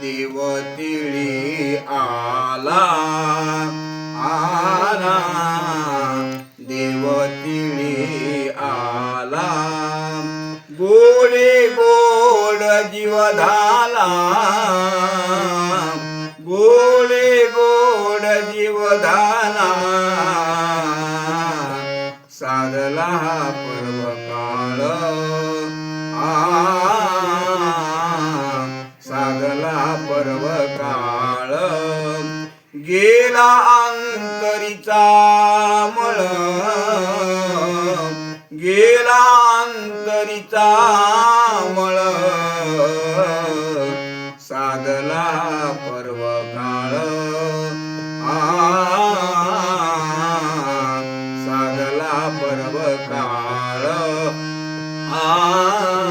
देवतिळी आला आला. देवतिळी आला. गोडे गोड जीव झाला गोडे गोड जीव झाला साधला पर्व काळ आ साधला पर्व काळ गेला अंतरीचा मळ. गेला अंतरीचा मळ. साधला पर्व काळ आ साधला पर्व काळ आ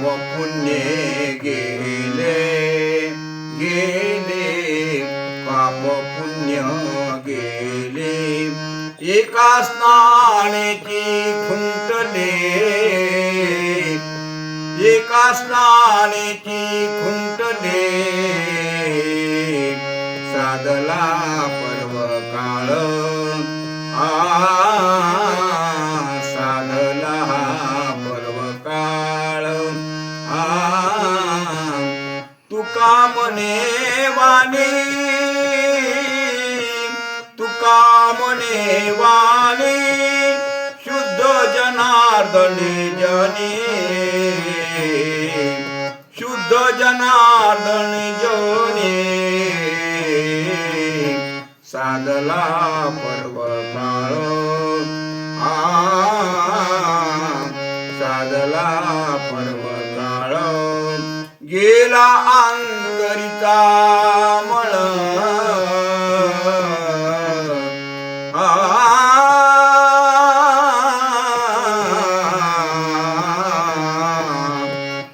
व पुण्य गेले गेले पाप पुण्य गेले. एका स्नानेची खुंटले एका स्नानेची खुंटले साधला पर्व काळ तुका म्हणे वाणी. तुका म्हणे वाणी. शुद्ध जनार्दने जनी. शुद्ध जनार्दन जनी. साधला पर्व काळ. आ साधला पर्व गेला अंतरिचा मळ.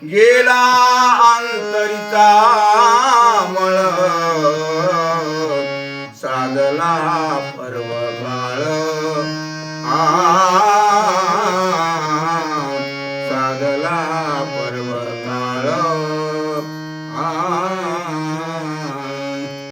गेला अंतरिचा